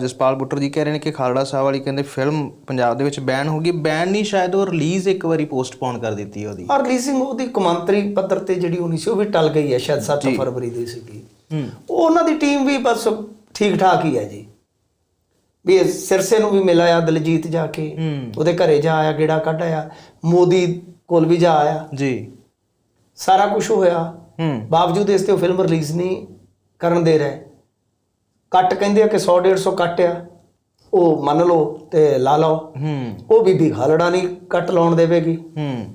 ਜਸਪਾਲ ਬੁੱਟਰ ਜੀ ਕਹਿ ਰਹੇ ਨੇ ਕਿ ਖਾਲੜਾ ਸਾਹਿਬ ਵਾਲੀ ਕਹਿੰਦੇ ਫਿਲਮ ਪੰਜਾਬ ਦੇ ਵਿੱਚ ਬੈਨ ਹੋ ਗਈ। ਬੈਨ ਨਹੀਂ ਸ਼ਾਇਦ ਉਹ ਰਿਲੀਜ਼ ਇੱਕ ਵਾਰੀ ਪੋਸਟਪੋਨ ਕਰ ਦਿੱਤੀ ਉਹਦੀ। ਔਰ ਰਿਲੀਜ਼ਿੰਗ ਉਹਦੀ ਕਮਾਂਤਰੀ ਪੱਧਰ ਤੇ ਜਿਹੜੀ ਹੋਣੀ ਸੀ ਉਹ ਵੀ ਟਲ ਗਈ ਹੈ ਸ਼ਾਇਦ 7 ਫਰਵਰੀ ਦੀ ਸੀਗੀ। ਉਹ ਉਹਨਾਂ ਦੀ ਟੀਮ ਵੀ ਬਸ ਠੀਕ ਠਾਕ ਹੀ ਹੈ ਜੀ। ਵੀ ਸਿਰਸੇ ਨੂੰ ਵੀ ਮਿਲ ਆਇਆ ਦਲਜੀਤ ਜਾ ਕੇ। ਉਹਦੇ ਘਰੇ ਜਾ ਆਇਆ ਗੇੜਾ ਕੱਢ ਆਇਆ। ਮੋਦੀ ਕੋਲ ਵੀ ਜਾ ਆਇਆ। ਜੀ। ਸਾਰਾ ਕੁਝ ਹੋਇਆ। ਬਾਵਜੂਦ ਇਸ ਤੇ ਉਹ ਫਿਲਮ ਰਿਲੀਜ਼ ਨਹੀਂ ਕਰਨ ਦੇ ਰਹੇ। ਕੱਟ ਕਹਿੰਦੇ ਆ ਕਿ 100 150 ਕੱਟ ਆ। ਉਹ ਮੰਨ ਲਓ ਤੇ ਲਾ ਲਓ। ਹੂੰ। ਉਹ ਬੀਬੀ ਖਾਲੜਾ ਨਹੀਂ ਕੱਟ ਲਾਉਣ ਦੇਵੇਗੀ। ਹੂੰ।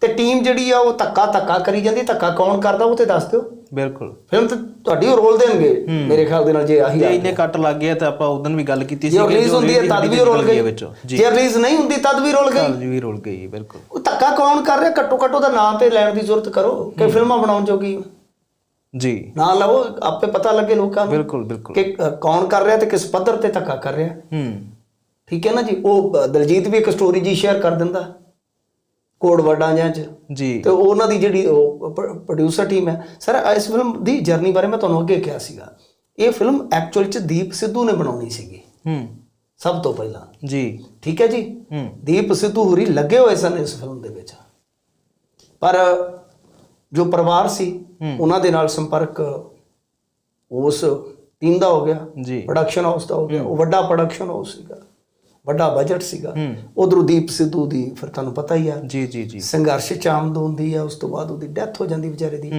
ਤੇ ਟੀਮ ਜਿਹੜੀ ਆ ਉਹ ਧੱਕਾ ਧੱਕਾ ਕਰੀ ਜਾਂਦੀ ਧੱਕਾ ਕੌਣ ਕਰਦਾ ਉਹ ਤੇ ਦੱਸ ਦਿਓ। ਬਿਲਕੁਲ। ਫਿਲਮ ਤੇ ਤੁਹਾਡੀ ਰੋਲ ਦੇਣਗੇ ਮੇਰੇ ਖਿਆਲ ਦੇ ਨਾਲ ਜੇ ਆਹੀ ਜੇ ਇੰਨੇ ਕੱਟ ਲੱਗ ਗਏ ਤਾਂ ਆਪਾਂ ਉਦੋਂ ਵੀ ਗੱਲ ਕੀਤੀ ਸੀ ਜੇ ਰਿਲੀਜ਼ ਹੁੰਦੀ ਹੈ ਤਦ ਵੀ ਰੋਲ ਗਈ ਜੀ। ਰਿਲੀਜ਼ ਨਹੀਂ ਹੁੰਦੀ ਤਦ ਵੀ ਰੋਲ ਗਈ। ਤਦ ਵੀ ਰੋਲ ਗਈ ਬਿਲਕੁਲ। ਉਹ ਧੱਕਾ ਕੌਣ ਕਰ ਰਿਹਾ? ਘੱਟੋ ਘੱਟ ਉਹਦਾ ਨਾਂ ਤੇ ਲੈਣ ਦੀ ਜ਼ਰੂਰਤ ਕਰੋ ਕਿ ਫਿਲਮਾਂ ਬਣਾਉਣ ਜੋਗੀ। ਜੀ। ਨਾਂ ਲਵੋ ਆਪੇ ਪਤਾ ਲੱਗੇ ਲੋਕਾਂ ਨੂੰ ਬਿਲਕੁਲ ਬਿਲਕੁਲ। ਕਿ ਕੌਣ ਕਰ ਰਿਹਾ ਤੇ ਕਿਸ ਪੱਧਰ ਤੇ ਧੱਕਾ ਕਰ ਰਿਹਾ। ਹੂੰ। ਠੀਕ ਹੈ ਨਾ ਜੀ? ਉਹ ਦਲਜੀਤ ਵੀ ਇੱਕ ਸਟੋਰੀ ਜੀ ਸ਼ੇਅਰ ਕਰ ਦਿੰਦਾ। ਕੋਡ ਵਰਡਾਂ ਜਾਂ ਚ। ਜੀ। ਤੇ ਉਹਨਾਂ ਦੀ ਜਿਹੜੀ ਉਹ ਪ੍ਰੋਡਿਊਸਰ ਟੀਮ ਹੈ। ਸਰ ਇਸ ਫਿਲਮ ਦੀ ਜਰਨੀ ਬਾਰੇ ਮੈਂ ਤੁਹਾਨੂੰ ਅੱਗੇ ਕਿਹਾ ਸੀਗਾ। ਇਹ ਫਿਲਮ ਐਕਚੁਅਲ ਚ ਦੀਪ ਸਿੱਧੂ ਨੇ ਬਣਾਉਣੀ ਸੀਗੀ। ਹੂੰ। ਸਭ ਤੋਂ ਪਹਿਲਾਂ। ਜੀ। ਠੀਕ ਹੈ ਜੀ? ਹੂੰ। ਦੀਪ ਸਿੱਧੂ ਹੋਰੀ ਲੱਗੇ ਹੋਏ ਸਨ ਇਸ ਫਿਲਮ ਦੇ ਵਿੱਚ। ਪਰ ਜੋ ਪਰਿਵਾਰ ਸੀ ਉਹਨਾਂ ਦੇ ਨਾਲ ਸੰਪਰਕ ਉਸ ਟੀਮ ਦਾ ਹੋ ਗਿਆ ਜੀ। ਪ੍ਰੋਡਕਸ਼ਨ ਹਾਊਸ ਦਾ ਹੋ ਗਿਆ ਉਹ ਵੱਡਾ ਪ੍ਰੋਡਕਸ਼ਨ ਹਾਊਸ ਸੀਗਾ ਵੱਡਾ ਬਜਟ ਸੀਗਾ। ਉਧਰੋਂ ਦੀਪ ਸਿੱਧੂ ਦੀ ਫਿਰ ਤੁਹਾਨੂੰ ਪਤਾ ਹੀ ਆ ਜੀ ਜੀ ਜੀ। ਸੰਘਰਸ਼ ਚ ਆਮਦ ਹੁੰਦੀ ਆ ਉਸ ਤੋਂ ਬਾਅਦ ਉਹਦੀ ਡੈਥ ਹੋ ਜਾਂਦੀ ਵਿਚਾਰੇ ਦੀ।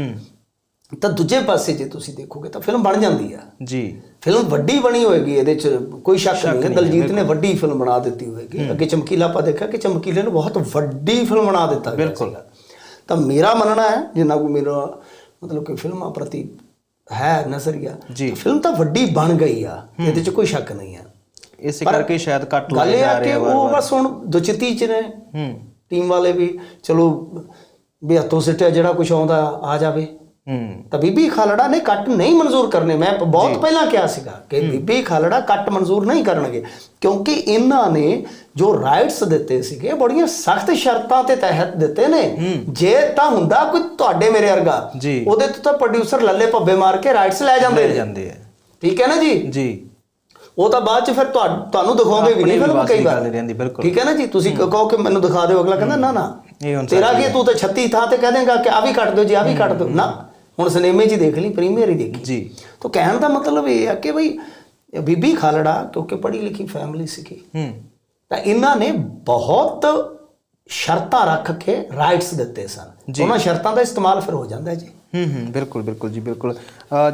ਤਾਂ ਦੂਜੇ ਪਾਸੇ ਜੇ ਤੁਸੀਂ ਦੇਖੋਗੇ ਤਾਂ ਫਿਲਮ ਬਣ ਜਾਂਦੀ ਆ। ਜੀ। ਫਿਲਮ ਵੱਡੀ ਬਣੀ ਹੋਏਗੀ ਇਹਦੇ ਚ ਕੋਈ ਸ਼ੱਕ ਨਹੀਂ। ਹੈ ਦਲਜੀਤ ਨੇ ਵੱਡੀ ਫਿਲਮ ਬਣਾ ਦਿੱਤੀ ਹੋਏਗੀ। ਅੱਗੇ ਚਮਕੀਲਾ ਆਪਾਂ ਦੇਖਿਆ ਕਿ ਚਮਕੀਲੇ ਨੇ ਬਹੁਤ ਵੱਡੀ ਫਿਲਮ ਬਣਾ ਦਿੱਤਾ ਬਿਲਕੁਲ। ਤਾਂ ਮੇਰਾ ਮੰਨਣਾ ਹੈ ਜਿੰਨਾ ਕੋ ਮੇਰਾ ਮਤਲਬ ਕਿ ਫਿਲਮਾਂ ਪ੍ਰਤੀ ਹੈ ਨਜ਼ਰੀਆ। ਫਿਲਮ ਤਾਂ ਵੱਡੀ ਬਣ ਗਈ ਆ ਇਹਦੇ ਚ ਕੋਈ ਸ਼ੱਕ ਨਹੀਂ ਆ। ਇਸੇ ਕਰਕੇ ਸ਼ਾਇਦ ਕੱਟ ਗੱਲ ਲੱਗ ਜਾ ਰਿਹਾ ਉਹ ਬਸ ਹੁਣ ਦੁਚਿੱਤੀ ਚ ਨੇ। ਹੂੰ। ਟੀਮ ਵਾਲੇ ਵੀ ਚਲੋ ਵੀ ਹੱਥੋਂ ਸਿੱਟਿਆ ਜਿਹੜਾ ਕੁਝ ਆਉਂਦਾ ਆ ਜਾਵੇ। ਹੂੰ ਤਾਂ ਬੀਬੀ ਖਾਲੜਾ ਨੇ ਕੱਟ ਨਹੀਂ ਮਨਜ਼ੂਰ ਕਰਨੇ। ਮੈਂ ਬਹੁਤ ਪਹਿਲਾਂ ਕਿਹਾ ਸੀਗਾ ਕਿ ਬੀਬੀ ਖਾਲੜਾ ਕੱਟ ਮਨਜ਼ੂਰ ਨਹੀਂ ਕਰਨਗੇ ਕਿਉਂਕਿ ਇਹਨਾਂ ਨੇ ਜੋ ਰਾਈਟਸ ਦਿੱਤੇ ਸੀਗੇ ਬੜੀਆਂ ਸਖਤ ਸ਼ਰਤਾਂ ਤੇ ਤਹਿਤ ਦਿੱਤੇ ਨੇ। ਜੇ ਤਾਂ ਹੁੰਦਾ ਕੋਈ ਤੁਹਾਡੇ ਮੇਰੇ ਵਰਗਾ। ਉਹਦੇ ਤੋਂ ਤਾਂ ਪ੍ਰੋਡਿਊਸਰ ਲੱਲੇ ਭੱਬੇ ਮਾਰ ਕੇ ਰਾਈਟਸ ਲੈ ਜਾਂਦੇ ਨੇ। ਜਾਂਦੇ ਆ। ਠੀਕ ਹੈ ਨਾ ਜੀ? ਜੀ। ਉਹ ਤਾਂ ਬਾਅਦ ਚ ਫਿਰ ਤੁਹਾ- ਤੁਹਾਨੂੰ ਦਿਖਾਉਂਦੇ ਵੀ ਨਹੀਂ ਫਿਲਮ ਕਈ ਵਾਰ। ਠੀਕ ਹੈ ਨਾ ਜੀ? ਤੁਸੀਂ ਕਹੋ ਕਿ ਮੈਨੂੰ ਦਿਖਾ ਦਿਓ ਅਗਲਾ ਕਹਿੰਦਾ ਨਾ ਨਾ। ਤੇਰਾ ਕੀ ਤੂੰ ਤਾਂ 36 ਥਾਂ ਤੇ ਕਹਿ ਦੇਂਗਾ ਕਿ ਆ ਵੀ ਕੱਟ ਦਿਓ ਜੀ ਆ ਵੀ ਕੱਟ ਦਿਓ। ਨਾ। ਹੁਣ ਸਿਨੇਮੇ 'ਚ ਹੀ ਦੇਖ ਲਈ ਪ੍ਰੀਮੀਅਰ ਹੀ ਦੇਖੀ। ਜੀ। ਤਾਂ ਕਹਿਣ ਦਾ ਮਤਲਬ ਇਹ ਹੈ ਕਿ ਭਈ ਇਹ ਬੀਬੀ ਖਾਲੜਾ ਕਿਉਂਕਿ ਪੜ੍ਹੀ ਲਿਖੀ ਫੈਮਿਲੀ ਸੀਗੀ। ਹੂੰ। ਤਾਂ ਇਹਨਾਂ ਨੇ ਬਹੁਤ ਸ਼ਰਤਾਂ ਰੱਖ ਕੇ ਰਾਈਟਸ ਦਿੱਤੇ ਸਨ। ਉਹਨਾਂ ਸ਼ਰਤਾਂ ਦਾ ਇਸਤੇਮਾਲ ਫਿਰ ਹੋ ਜਾਂਦਾ ਜੀ। ਹੂੰ ਹੂੰ ਬਿਲਕੁਲ ਬਿਲਕੁਲ ਜੀ ਬਿਲਕੁਲ।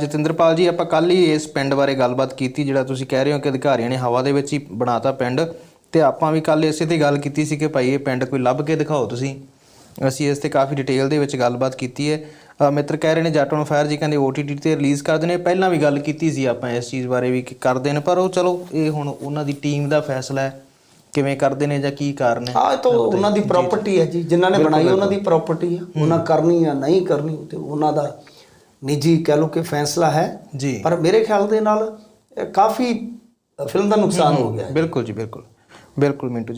ਜਤਿੰਦਰਪਾਲ ਜੀ ਆਪਾਂ ਕੱਲ ਹੀ ਇਸ ਪਿੰਡ ਬਾਰੇ ਗੱਲਬਾਤ ਕੀਤੀ ਜਿਹੜਾ ਤੁਸੀਂ ਕਹਿ ਰਹੇ ਹੋ ਕਿ ਅਧਿਕਾਰੀਆਂ ਨੇ ਹਵਾ ਦੇ ਵਿੱਚ ਹੀ ਬਣਾਤਾ ਪਿੰਡ। ਤੇ ਆਪਾਂ ਵੀ ਕੱਲ ਇਸੇ ਤੇ ਗੱਲ ਕੀਤੀ ਸੀ ਕਿ ਭਾਈ ਇਹ ਪਿੰਡ ਕੋਈ ਲੱਭ ਕੇ ਦਿਖਾਓ ਤੁਸੀਂ। ਅਸੀਂ ਇਸ ਤੇ ਕਾਫੀ ਡਿਟੇਲ ਦੇ ਵਿੱਚ ਗੱਲਬਾਤ ਕੀਤੀ ਹੈ। ਮਿੱਤਰ ਕਹਿ ਰਹੇ ਨੇ ਜੱਟ ਔਨ ਫਾਇਰ ਜੀ ਕਹਿੰਦੇ OTT ਤੇ ਰਿਲੀਜ਼ ਕਰ ਦੇਣੇ। ਪਹਿਲਾਂ ਵੀ ਗੱਲ ਕੀਤੀ ਸੀ ਆਪਾਂ ਇਸ ਚੀਜ਼ ਬਾਰੇ ਵੀ ਕਿ ਕਰਦੇ ਨੇ ਪਰ ਉਹ ਚਲੋ ਇਹ ਹੁਣ ਉਹਨਾਂ ਦੀ ਟੀਮ ਦਾ ਫੈਸਲਾ ਹੈ। ਕਿਵੇਂ ਕਰਦੇ ਨੇ ਜਾਂ ਕੀ ਕਾਰਨ ਹੈ? ਇਹ ਤਾਂ ਉਹਨਾਂ ਦੀ ਪ੍ਰਾਪਰਟੀ ਹੈ ਜੀ। ਜਿਨ੍ਹਾਂ ਨੇ ਬਣਾਈ ਉਹਨਾਂ ਦੀ ਪ੍ਰਾਪਰਟੀ ਹੈ। ਉਹਨਾਂ ਕਰਨੀ ਜਾਂ ਨਹੀਂ ਕਰਨੀ ਤੇ ਉਹਨਾਂ ਦਾ ਨਿੱਜੀ ਕਹਿ ਲਓ ਕਿ ਫੈਸਲਾ ਹੈ। ਜੀ। ਪਰ ਮੇਰੇ ਖਿਆਲ ਦੇ ਨਾਲ ਕਾਫੀ ਫਿਲਮ ਦਾ ਨੁਕਸਾਨ ਹੋ ਗਿਆ। ਬਿਲਕੁਲ ਜੀ ਬਿਲਕੁਲ। ਬਿਲਕੁਲ ਮਿੰਟੂ